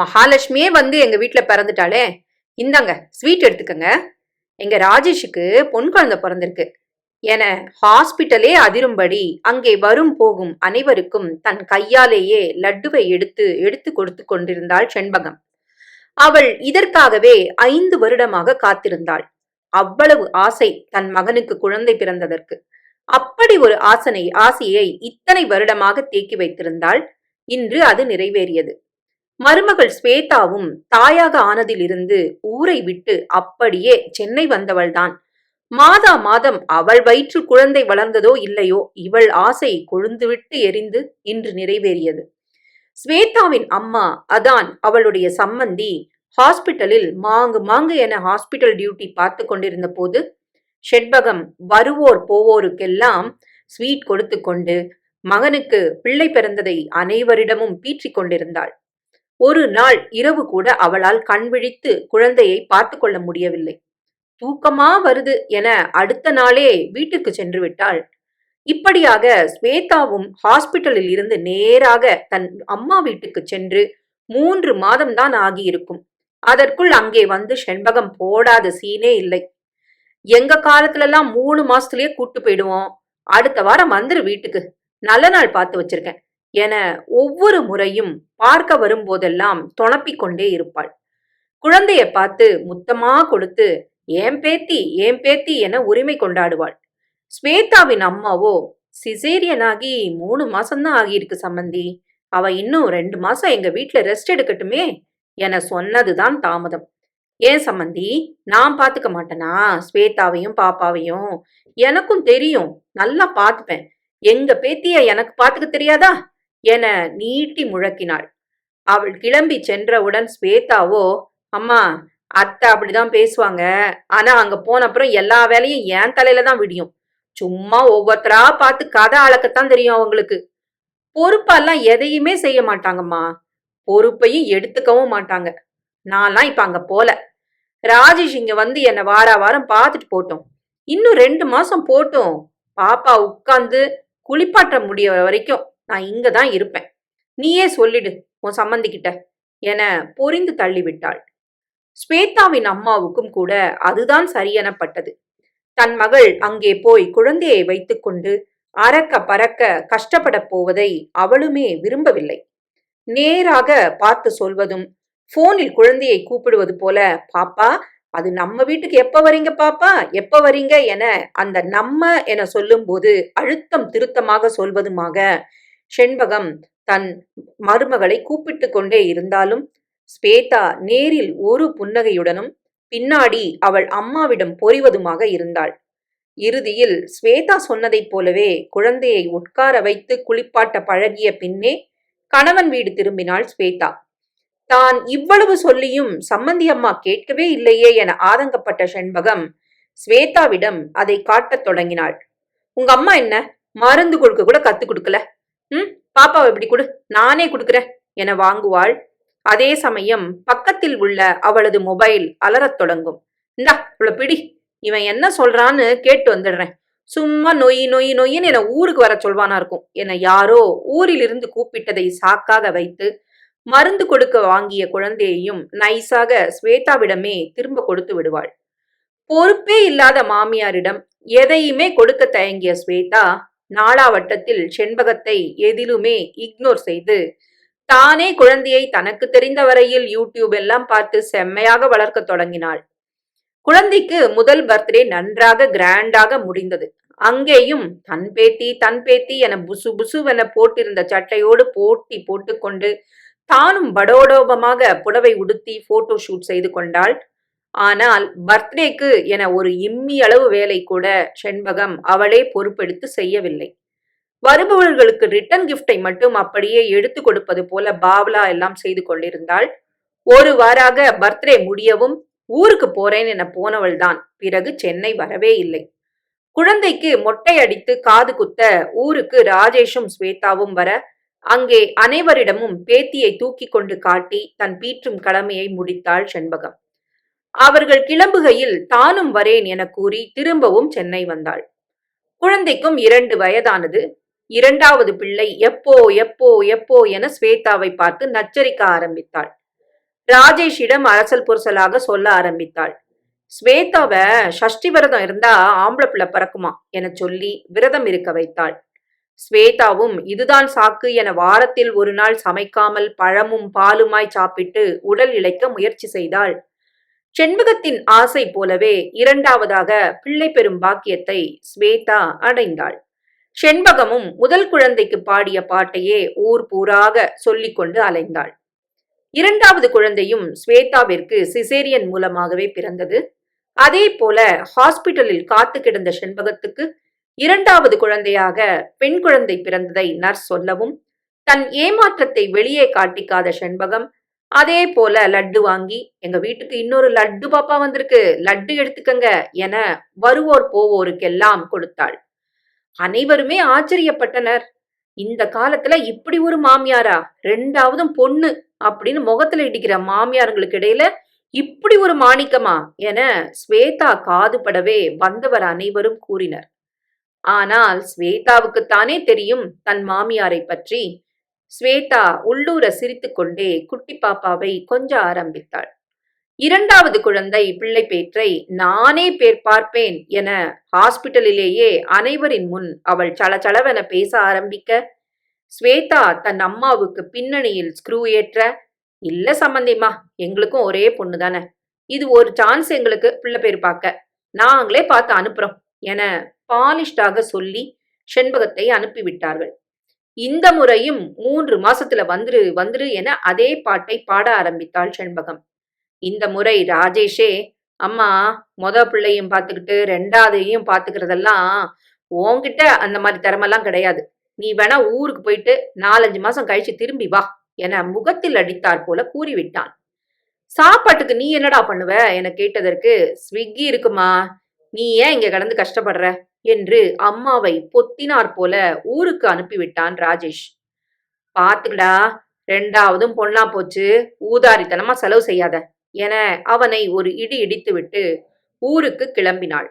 மகாலட்சுமியே வந்து எங்க வீட்டுல பிறந்துட்டாளே. இந்தாங்க ஸ்வீட் எடுத்துக்கங்க. எங்க ராஜேஷுக்கு பொன் குழந்தை பிறந்திருக்கு. என ஹாஸ்பிட்டலே அதிரும்படி அங்கே வரும் போகும் அனைவருக்கும் தன் கையாலேயே லட்டுவை எடுத்து எடுத்து கொடுத்து கொண்டிருந்தாள் செண்பகம். அவள் இதற்காகவே ஐந்து வருடமாக காத்திருந்தாள். அவ்வளவு ஆசை தன் மகனுக்கு குழந்தை பிறந்ததற்கு. அப்படி ஒரு ஆசனை ஆசையை இத்தனை வருடமாக தேக்கி வைத்திருந்தாள். இன்று அது நிறைவேறியது. மருமகள் ஸ்வேதாவும் தாயாக ஆனதிலிருந்து ஊரை விட்டு அப்படியே சென்னை வந்தவள்தான். மாதா மாதம் அவள் வயிற்று குழந்தை வளர்ந்ததோ இல்லையோ இவள் ஆசை கொழுந்துவிட்டு எரிந்து இன்று நிறைவேறியது. ஸ்வேதாவின் அம்மா அதான் அவளுடைய சம்மந்தி ஹாஸ்பிட்டலில் மாங்கு மாங்கு என ஹாஸ்பிட்டல் டியூட்டி பார்த்து கொண்டிருந்த போது ஷெட்பகம் வருவோர் போவோருக்கெல்லாம் ஸ்வீட் கொடுத்து கொண்டு மகனுக்கு பிள்ளை பிறந்ததை அனைவரிடமும் பீற்றிக் கொண்டிருந்தாள். ஒரு நாள் இரவு கூட அவளால் கண்விழித்து குழந்தையை பார்த்து கொள்ள முடியவில்லை. தூக்கமா வருது என அடுத்த நாளே வீட்டுக்கு சென்று விட்டாள். இப்படியாக ஸ்வேதாவும் ஹாஸ்பிட்டலில் இருந்து நேராக தன் அம்மா வீட்டுக்கு சென்று மூன்று மாதம்தான் ஆகியிருக்கும். அதற்குள் அங்கே வந்து செண்பகம் போடாத சீனே இல்லை. எங்க காலத்துல எல்லாம் மூணு மாசத்துலயே கூட்டு போயிடுவோம். அடுத்த வாரம் வந்துரு வீட்டுக்கு. நல்ல நாள் பார்த்து வச்சிருக்கேன். என ஒவ்வொரு முறையும் பார்க்க வரும்போதெல்லாம் தொணப்பிக் கொண்டே இருப்பாள். குழந்தைய பார்த்து முத்தமா கொடுத்து ஏன் பேத்தி ஏன் பேத்தி என உரிமை கொண்டாடுவாள். ஸ்வேதாவின் அம்மாவோ சிசேரியனாகி மூணு மாசம்தான் ஆகியிருக்கு சம்மந்தி அவ இன்னும் ரெண்டு மாசம் எங்க வீட்டுல ரெஸ்ட் எடுக்கட்டுமே என சொன்னதுதான் தாமதம். ஏன் சம்மந்தி நான் பாத்துக்க மாட்டேனா? ஸ்வேதாவையும் பாப்பாவையும்? எனக்கும் தெரியும். நல்லா பார்த்துப்பேன் எங்க பேத்திய எனக்கு பாத்துக்க தெரியாதா? என நீட்டி முழக்கினாள். அவள் கிளம்பி சென்றவுடன் ஸ்வேதாவோ அம்மா அத்தை அப்படிதான் பேசுவாங்க. ஆனா அங்க போன அப்புறம் எல்லா வேலையும் என் தலையில தான் விடியும். சும்மா ஒவ்வொருத்தரா பார்த்து கதை அளக்கத்தான் தெரியும் அவங்களுக்கு. பொறுப்பெல்லாம் எதையுமே செய்ய மாட்டாங்கம்மா. பொறுப்பையும் எடுத்துக்கவும் மாட்டாங்க. நான்லாம் இப்ப அங்க போல. ராஜேஷ் இங்க வந்து என்னை வார வாரம் பார்த்துட்டு போட்டோம். இன்னும் ரெண்டு மாசம் போட்டோம். பாப்பா உட்காந்து குளிப்பாட்ட முடிய வரைக்கும். நான் இங்க தான் இருப்பேன். நீயே சொல்லிடு உன் சம்மந்திக்கிட்ட என பொறிந்து தள்ளிவிட்டாள். ஸ்வேதாவின் அம்மாவுக்கும் கூட அதுதான் சரியெனப்பட்டது. தன் மகள் அங்கே போய் குழந்தையை வைத்துக்கொண்டு அறக்க பறக்க கஷ்டப்படப் போவதை அவளுமே விரும்பவில்லை. நேராக பார்த்து சொல்வதும் போனில் குழந்தையை கூப்பிடுவது போல பாப்பா அது நம்ம வீட்டுக்கு எப்ப வரீங்க பாப்பா? எப்ப வரீங்க? என அந்த நம்ம என சொல்லும்போது அழுத்தம் திருத்தமாக சொல்வதுமாக செண்பகம் தன் மருமகளை கூப்பிட்டு கொண்டே இருந்தாலும் ஸ்வேதா நேரில் ஒரு புன்னகையுடனும் பின்னாடி அவள் அம்மாவிடம் பொறிவதுமாக இருந்தாள். இறுதியில் ஸ்வேதா சொன்னதைப் போலவே குழந்தையை உட்கார வைத்து குளிப்பாட்ட பழகிய பின்னே கணவன் வீடு திரும்பினாள் ஸ்வேதா. தான் இவ்வளவு சொல்லியும் சம்மந்தி அம்மா கேட்கவே இல்லையே என ஆதங்கப்பட்ட செண்பகம் ஸ்வேதாவிடம் அதை காட்டத் தொடங்கினாள். உங்க அம்மா என்ன? மருந்து கொடுக்க கூட கத்து கொடுக்கல? ம் பாப்பாவை இப்படி கொடு நானே கொடுக்குறேன் என வாங்குவாள். அதே சமயம் பக்கத்தில் உள்ள அவளது மொபைல் அலறத் தொடங்கும். இந்தா இவ்வளோ பிடி இவன் என்ன சொல்றான்னு கேட்டு வந்துடுறேன். சும்மா நொய் நொய் நொய்ன்னு என ஊருக்கு வர சொல்வானா இருக்கும். என யாரோ ஊரிலிருந்து கூப்பிட்டதை சாக்காக வைத்து மருந்து கொடுக்க வாங்கிய குழந்தையையும் நைஸாக ஸ்வேதாவிடமே திரும்ப கொடுத்து விடுவாள். பொறுப்பே இல்லாத மாமியாரிடம் எதையுமே கொடுக்க தயங்கிய ஸ்வேதா நாளாவட்டத்தில் செண்பகத்தை எதிலுமே இக்னோர் செய்து தானே குழந்தையை தனக்கு தெரிந்த வரையில் யூடியூப் எல்லாம் பார்த்து செம்மையாக வளர்க்க தொடங்கினாள். குழந்தைக்கு முதல் பர்த்டே நன்றாக கிராண்டாக முடிந்தது. அங்கேயும் தன் பேத்தி தன் பேத்தி என புசு புசுவென போட்டிருந்த சட்டையோடு போட்டி போட்டுக்கொண்டு தானும் படோடோபமாக புடவை உடுத்தி போட்டோ ஷூட் செய்து கொண்டாள். ஆனால் பர்த்டேக்கு என ஒரு இம்மி அளவு வேலை கூட செண்பகம் அவளே பொறுப்பெடுத்து செய்யவில்லை. வருபவர்களுக்கு ரிட்டன் கிஃப்டை மட்டும் அப்படியே எடுத்து கொடுப்பது போல பாவ்லா எல்லாம் செய்து கொண்டிருந்தாள். ஒரு வாராக பர்த்டே முடியவும் ஊருக்கு போறேன் என போனவள்தான் பிறகு சென்னை வரவே இல்லை. குழந்தைக்கு மொட்டை அடித்து காது குத்த ஊருக்கு ராஜேஷும் ஸ்வேதாவும் வர அங்கே அனைவரிடமும் பேத்தியை தூக்கி கொண்டு காட்டி தன் பீற்றும் கடமையை முடித்தாள் செண்பகம். அவர்கள் கிளம்புகையில் தானும் வரேன் என கூறி திரும்பவும் சென்னை வந்தாள். குழந்தைக்கும் இரண்டு வயதானது. இரண்டாவது பிள்ளை எப்போ எப்போ எப்போ என ஸ்வேதாவை பார்த்து நச்சரிக்க ஆரம்பித்தாள். ராஜேஷிடம் அரசல் புரசலாக சொல்ல ஆரம்பித்தாள். ஸ்வேதாவ சஷ்டி விரதம் இருந்தா ஆம்பளை பிள்ளை பிறக்குமா என சொல்லி விரதம் இருக்க வைத்தாள். ஸ்வேதாவும் இதுதான் சாக்கு என வாரத்தில் ஒரு நாள் சமைக்காமல் பழமும் பாலுமாய் சாப்பிட்டு உடல் இழைக்க முயற்சி செய்தாள். செண்பகத்தின் ஆசை போலவே இரண்டாவதாக பிள்ளை பெறும் பாக்கியத்தை ஸ்வேதா அடைந்தாள். செண்பகமும் முதல் குழந்தைக்கு பாடிய பாட்டையே ஊர் பூராக சொல்லிக்கொண்டு அலைந்தாள். இரண்டாவது குழந்தையும் ஸ்வேதாவிற்கு சிசேரியன் மூலமாகவே பிறந்தது. அதே போல ஹாஸ்பிட்டலில் காத்து கிடந்த செண்பகத்துக்கு இரண்டாவது குழந்தையாக பெண் குழந்தை பிறந்ததை நர்ஸ் சொல்லவும் தன் ஏமாற்றத்தை வெளியே காட்டிக்காத செண்பகம் அதே போல லட்டு வாங்கி எங்க வீட்டுக்கு இன்னொரு லட்டு பாப்பா வந்திருக்கு. லட்டு எடுத்துக்கங்க என வருவோர் போவோருக்கெல்லாம் கொடுத்தாள். அனைவருமே ஆச்சரியப்பட்டனர். இந்த காலத்துல இப்படி ஒரு மாமியாரா? ரெண்டாவதும் பொண்ணு அப்படின்னு முகத்துல இடிக்கிற மாமியாருங்களுக்கு இடையில இப்படி ஒரு மாணிக்கமா? என ஸ்வேதா காதுபடவே வந்தவர் அனைவரும் கூறினர். ஆனால் ஸ்வேதாவுக்குத்தானே தெரியும் தன் மாமியாரை பற்றி ஸ்வேதா உள்ளூர சிரித்துக்கொண்டே குட்டி பாப்பாவை கொஞ்ச ஆரம்பித்தாள். இரண்டாவது குழந்தை பிள்ளை பேற்றை நானே பேர் பார்ப்பேன் என ஹாஸ்பிட்டலிலேயே அனைவரின் முன் அவள் சளச்சளவென பேச ஆரம்பிக்க ஸ்வேதா தன் அம்மாவுக்கு பின்னணியில் ஸ்க்ரூ ஏற்ற இல்ல சம்பந்தியம்மா எங்களுக்கும் ஒரே பொண்ணு தானே. இது ஒரு சான்ஸ் எங்களுக்கு பிள்ளை பேர் பார்க்க. நாங்களே பார்த்து அனுப்புறோம் என பாலிஷ்டாக சொல்லி செண்பகத்தை அனுப்பிவிட்டார்கள். இந்த முறையும் மூன்று மாசத்துல வந்துரு வந்துரு என அதே பாட்டை பாட ஆரம்பித்தாள் செண்பகம். இந்த முறை ராஜேஷே அம்மா மொத பிள்ளையும் பார்த்துக்கிட்டு ரெண்டாவதையும் பார்த்துக்கிறதெல்லாம் உன்கிட்ட அந்த மாதிரி திறமெல்லாம் கிடையாது. நீ வேணா ஊருக்கு போயிட்டு நாலஞ்சு மாசம் கழிச்சு திரும்பி வா என முகத்தில் அடித்தார் போல கூறிவிட்டான். சாப்பாட்டுக்கு நீ என்னடா பண்ணுவ? என கேட்டதற்கு ஸ்விக்கி இருக்குமா? நீ ஏன் இங்க கடந்து கஷ்டப்படுற? என்று அம்மாவை பொத்தினார் போல ஊருக்கு அனுப்பிவிட்டான் ராஜேஷ். பாத்துக்கடா ரெண்டாவதும் பொண்ணா போச்சு ஊதாரித்தனமா செலவு செய்யாத என அவனை ஒரு இடி இடித்துவிட்டு ஊருக்கு கிளம்பினாள்.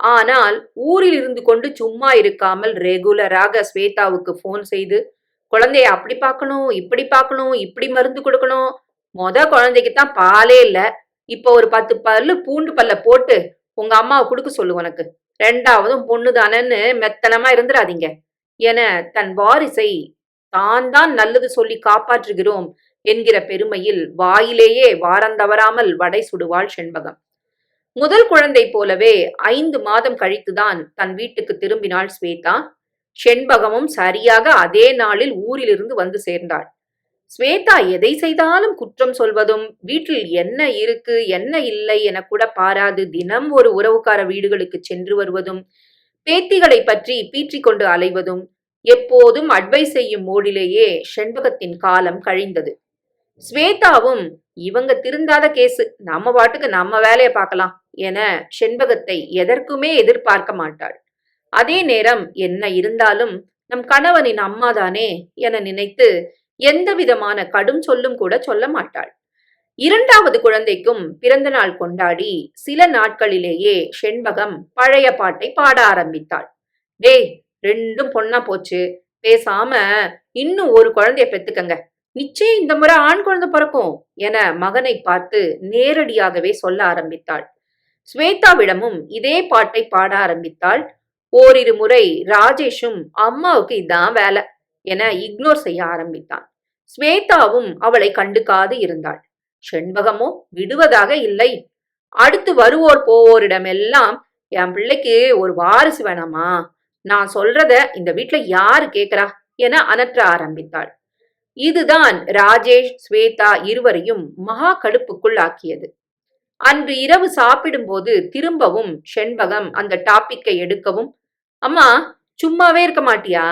ஆனால் ஊரில் இருந்து கொண்டு சும்மா இருக்காமல் ரெகுலராக ஸ்வேதாவுக்கு ஃபோன் செய்து குழந்தைய அப்படி பார்க்கணும் இப்படி பார்க்கணும் இப்படி மருந்து கொடுக்கணும் மொத குழந்தைக்கு தான் பாலே இல்லை இப்போ ஒரு பத்து பல்லு பூண்டு பல்ல போட்டு உங்க அம்மாவை கொடுக்க சொல்லு உனக்கு. ரெண்டாவதும் பொண்ணு தானேன்னு மெத்தனமா இருந்துடாதீங்க என தன் வாரிசை தான் தான் நல்லது சொல்லி காப்பாற்றுகிறோம் என்கிற பெருமையில் வாயிலேயே வாரந்தவராமல் வடை சுடுவாள் செண்பகம். முதல் குழந்தை போலவே ஐந்து மாதம் கழித்துதான் தன் வீட்டுக்கு திரும்பினாள் ஸ்வேதா. செண்பகமும் சரியாக அதே நாளில் ஊரிலிருந்து வந்து சேர்ந்தாள். ஸ்வேதா எதை செய்தாலும் குற்றம் சொல்வதும் வீட்டில் என்ன இருக்கு என்ன இல்லை என கூட பாராது தினம் ஒரு உறவுக்கார வீடுகளுக்கு சென்று வருவதும் பேத்திகளை பற்றி பீற்றிக்கொண்டு அலைவதும் எப்போதும் அட்வைஸ் செய்யும் மோடிலேயே செண்பகத்தின் காலம் கழிந்தது. ஸ்வேதாவும் இவங்க திருந்தாத கேசு நம்ம பாட்டுக்கு நம்ம வேலையை பார்க்கலாம் என செண்பகத்தை எதற்குமே எதிர்பார்க்க மாட்டாள். அதே நேரம் என்ன இருந்தாலும் நம் கணவனின் அம்மாதானே என நினைத்து எந்த விதமான கடும் சொல்லும் கூட சொல்ல மாட்டாள். இரண்டாவது குழந்தைக்கும் பிறந்த நாள் கொண்டாடி சில நாட்களிலேயே செண்பகம் பழைய பாட்டை பாட ஆரம்பித்தாள். டேய் ரெண்டும் பொண்ணா போச்சு. பேசாம இன்னும் ஒரு குழந்தைய பெத்துக்கங்க. நிச்சயம் இந்த முறை ஆண் குழந்தை பிறக்கும் என மகனை பார்த்து நேரடியாகவே சொல்ல ஆரம்பித்தாள். ஸ்வேதாவிடமும் இதே பாட்டை பாட ஆரம்பித்தாள். ஓரிரு முறை ராஜேஷும் அம்மாவுக்கு இதான் வேலை என இக்னோர் செய்ய ஆரம்பித்தான். ஸ்வேதாவும் அவளை கண்டுக்காது இருந்தாள். செண்பகமோ விடுவதாக இல்லை. அடுத்து வருவோர் போவோரிடமெல்லாம் என் பிள்ளைக்கு ஒரு வாரிசு வேணாமா? நான் சொல்றத இந்த வீட்டுல யாரு கேக்குறா? என அனற்ற ஆரம்பித்தாள். இதுதான் ராஜேஷ் ஸ்வேதா இருவரையும் மகா கடுப்புக்குள் ஆக்கியது. அன்று இரவு சாப்பிடும்போது திரும்பவும் செண்பகம் அந்த டாபிக்கை எடுக்கவும் அம்மா சும்மாவே இருக்க மாட்டியா?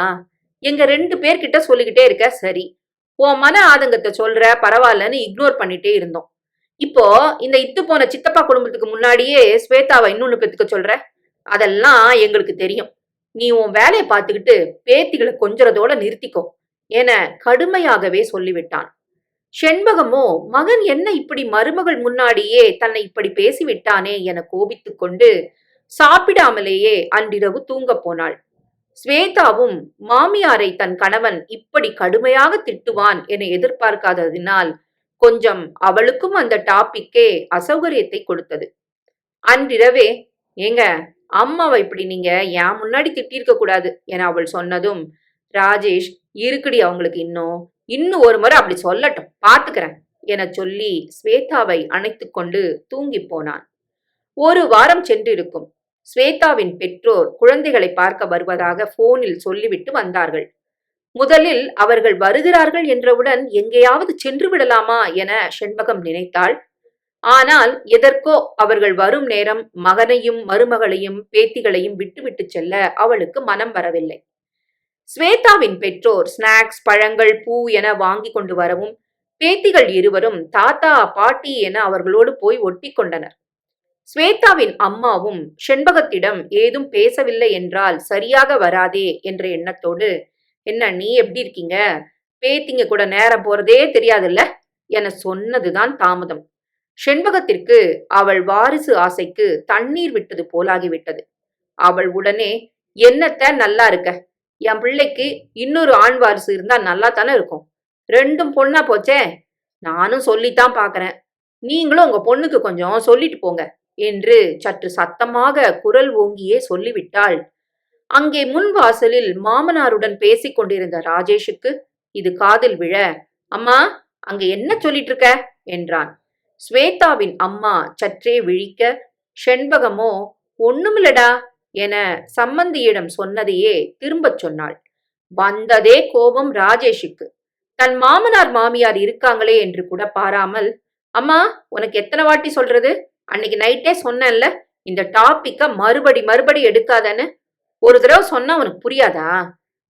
எங்க ரெண்டு பேர்கிட்ட சொல்லிக்கிட்டே இருக்க சரி. உன் மன ஆதங்கத்தை சொல்ற பரவாயில்லன்னு இக்னோர் பண்ணிட்டே இருந்தோம். இப்போ இந்த இத்து போன சித்தப்பா குடும்பத்துக்கு முன்னாடியே ஸ்வேதாவை இன்னொன்னு பெத்துக்க சொல்ற? அதெல்லாம் எங்களுக்கு தெரியும். நீ உன் வேலையை பார்த்துக்கிட்டு பேத்திகளை கொஞ்சறதோட நிறுத்திக்கோ என கடுமையாகவே சொல்லிவிட்டான். செண்பகமோ மகன் என்ன இப்படி மருமகள் முன்னாடியே தன்னை இப்படி பேசிவிட்டானே என கோபித்துக் கொண்டு சாப்பிடாமலேயே அன்றிரவு தூங்கப் போனாள். ஸ்வேதாவும் மாமியாரை தன் கணவன் இப்படி கடுமையாக திட்டுவான் என எதிர்பார்க்காததினால் கொஞ்சம் அவளுக்கும் அந்த டாபிக்கே அசௌகரியத்தை கொடுத்தது. அன்றிரவே ஏங்க அம்மாவை இப்படி நீங்க என் முன்னாடி திட்டிருக்க கூடாது என அவள் சொன்னதும் ராஜேஷ் இருக்குடி அவங்களுக்கு இன்னும் இன்னும் ஒரு முறை அப்படி சொல்லட்டும் பாத்துக்கிறேன் என சொல்லி ஸ்வேதாவை அணைத்து கொண்டு தூங்கி போனான். ஒரு வாரம் சென்றிருக்கும். ஸ்வேதாவின் பெற்றோர் குழந்தைகளை பார்க்க வருவதாக போனில் சொல்லிவிட்டு வந்தார்கள். முதலில் அவர்கள் வருகிறார்கள் என்றவுடன் எங்கேயாவது சென்று விடலாமா என செண்பகம் நினைத்தாள். ஆனால் எதற்கோ அவர்கள் வரும் நேரம் மகனையும் மருமகளையும் பேத்திகளையும் விட்டுவிட்டு செல்ல அவளுக்கு மனம் வரவில்லை. ஸ்வேதாவின் பெற்றோர் ஸ்நாக்ஸ் பழங்கள் பூ என வாங்கி கொண்டு வரவும் பேத்திகள் இருவரும் தாத்தா பாட்டி என அவர்களோடு போய் ஒட்டி கொண்டனர். ஸ்வேதாவின் அம்மாவும் செண்பகத்திடம் ஏதும் பேசவில்லை என்றால் சரியாக வராதே என்ற எண்ணத்தோடு என்ன நீ எப்படி இருக்கீங்க? பேத்திங்க கூட நேரம் போறதே தெரியாதுல்ல? என சொன்னதுதான் தாமதம். செண்பகத்திற்கு அவள் வாரிசு ஆசைக்கு தண்ணீர் விட்டது போலாகிவிட்டது. அவள் உடனே என்னத்த நல்லா இருக்க? என் பிள்ளைக்கு இன்னொரு ஆண் வாரிசு இருந்தா நல்லா தானே இருக்கும்? ரெண்டும் பொண்ணா போச்சே? நானும் சொல்லித்தான் பாக்குறேன். நீங்களும் உங்க பொண்ணுக்கு கொஞ்சம் சொல்லிட்டு போங்க. என்று சற்று சத்தமாக குரல் ஓங்கியே சொல்லிவிட்டாள். அங்கே முன் வாசலில் மாமனாருடன் பேசிக் கொண்டிருந்த ராஜேஷுக்கு இது காதில் விழ. அம்மா அங்க என்ன சொல்லிட்டு இருக்க என்றான். ஸ்வேதாவின் அம்மா சற்றே விழிக்க செண்பகமோ ஒண்ணுமில்லடா? என சம்மந்தியிடம் சொன்னதையே திரும்பச் சொன்னாள். வந்ததே கோபம் ராஜேஷுக்கு. தன் மாமனார் மாமியார் இருக்காங்களே? என்று கூட பாராமல் அம்மா உனக்கு எத்தனை வாட்டி சொல்றது? அன்னைக்கு நைட்டே சொன்னேன்ல இந்த டாபிக்க மறுபடி மறுபடி எடுக்காதன்னு. ஒரு தடவை சொன்னா உனக்கு புரியாதா?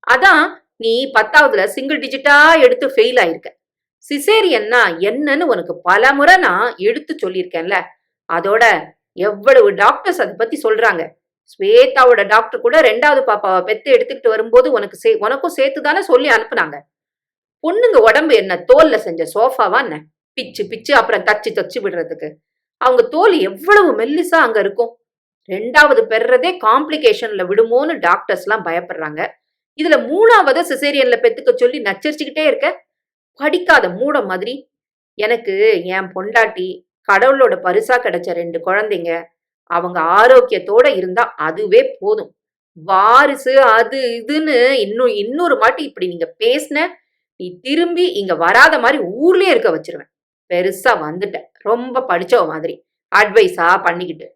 அதான் நீ பத்தாவதுல சிங்கிள் டிஜிட்டா எடுத்து ஃபெயில் ஆயிருக்க. சிசேரியன்னா என்னன்னு உனக்கு பல முறை நான் எடுத்து சொல்லியிருக்கேன்ல. அதோட எவ்வளவு டாக்டர்ஸ் அதை பத்தி சொல்றாங்க. ஸ்வேதாவோட டாக்டர் கூட ரெண்டாவது பாப்பாவை பெத்து எடுத்துக்கிட்டு வரும்போது உனக்கு சே உனக்கும் சேர்த்து தானே சொல்லி அனுப்புனாங்க. பொண்ணுங்க உடம்பு என்ன தோல்ல செஞ்ச சோஃபாவா என்ன? பிச்சு பிச்சு அப்புறம் தச்சு தச்சு விடுறதுக்கு. அவங்க தோல் எவ்வளவு மெல்லிசா அங்க இருக்கும்? ரெண்டாவது பெறதே காம்ப்ளிகேஷன்ல விடுமோன்னு டாக்டர்ஸ் எல்லாம் பயப்படுறாங்க. இதுல மூணாவது சிசேரியன்ல பெத்துக்க சொல்லி நச்சரிச்சுக்கிட்டே இருக்க? படிக்காத மூட மாதிரி. எனக்கு என் பொண்டாட்டி கடவுளோட பரிசா கிடைச்ச ரெண்டு குழந்தைங்க அவங்க ஆரோக்கியத்தோட இருந்தா அதுவே போதும். வாரிசு அது இதுன்னு இன்னும் இன்னொரு மாட்டி இப்படி நீங்க பேசின நீ திரும்பி இங்க வராத மாதிரி ஊர்லயே இருக்க வச்சிருவேன். பெருசா வந்துட்டேன். ரொம்ப படிச்சவ மாதிரி. அட்வைஸா பண்ணிக்கிட்டு.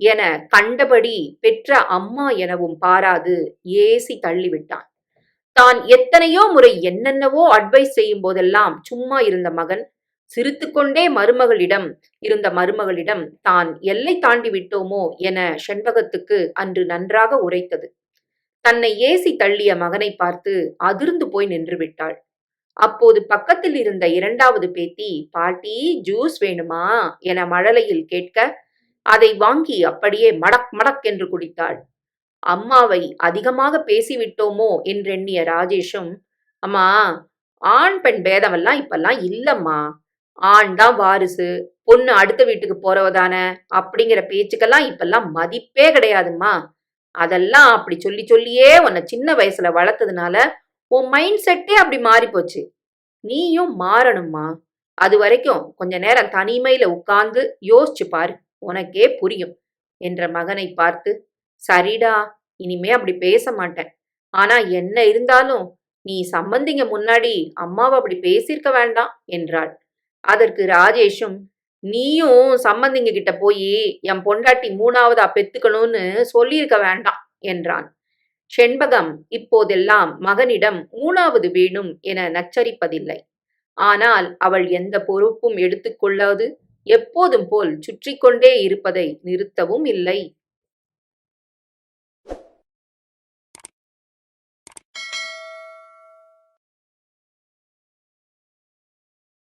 என கண்டபடி பெற்ற அம்மா எனவும் பாராது ஏசி தள்ளிவிட்டான் தான் எத்தனையோ முறை என்னென்னவோ அட்வைஸ் செய்யும் போதெல்லாம் சும்மா இருந்த மகன் சிரித்துக்கொண்டே மருமகளிடம் இருந்த மருமகளிடம் தான் எல்லை தாண்டி விட்டோமோ என செண்பகத்துக்கு அன்று நன்றாக உரைத்தது. தன்னை ஏசி தள்ளிய மகனை பார்த்து அதிர்ந்து போய் நின்று விட்டாள். அப்போது பக்கத்தில் இருந்த இரண்டாவது பேத்தி பாட்டி ஜூஸ் வேணுமா? என மழலையில் கேட்க அதை வாங்கி அப்படியே மடக் மடக் என்று குடித்தாள். அம்மாவை அதிகமாக பேசிவிட்டோமோ? என்றெண்ணிய ராஜேஷும் அம்மா ஆண் பெண் பேதமெல்லாம் இப்பெல்லாம் இல்லம்மா. ஆண் தான் வாரிசு. பொண்ணு அடுத்த வீட்டுக்கு போறவதானே? அப்படிங்கிற பேச்சுக்கெல்லாம் இப்பெல்லாம் மதிப்பே கிடையாதும்மா. அதெல்லாம் அப்படி சொல்லி சொல்லியே உன்னை சின்ன வயசுல வளர்த்ததுனால உன் மைண்ட் செட்டே அப்படி மாறி போச்சு. நீயும் மாறணும்மா. அது வரைக்கும் கொஞ்ச நேரம் தனிமையில உட்கார்ந்து யோசிச்சு பாரு. உனக்கே புரியும். என்ற மகனை பார்த்து சரிடா இனிமே அப்படி பேச மாட்டேன். ஆனா என்ன இருந்தாலும் நீ சம்பந்திங்க முன்னாடி அம்மாவை அப்படி பேசியிருக்க வேண்டாம் என்றாள். அதற்கு ராஜேஷும் நீயும் சம்பந்திங்க கிட்ட போய் என் பொண்டாட்டி மூணாவதா பெத்துக்கணும்னு சொல்லியிருக்க வேண்டாம் என்றான். செண்பகம் இப்போதெல்லாம் மகனிடம் மூணாவது வேணும் என நச்சரிப்பதில்லை. ஆனால் அவள் எந்த பொறுப்பும் எடுத்துக்கொள்ளாது எப்போதும் போல் சுற்றி கொண்டே இருப்பதை நிறுத்தவும் இல்லை.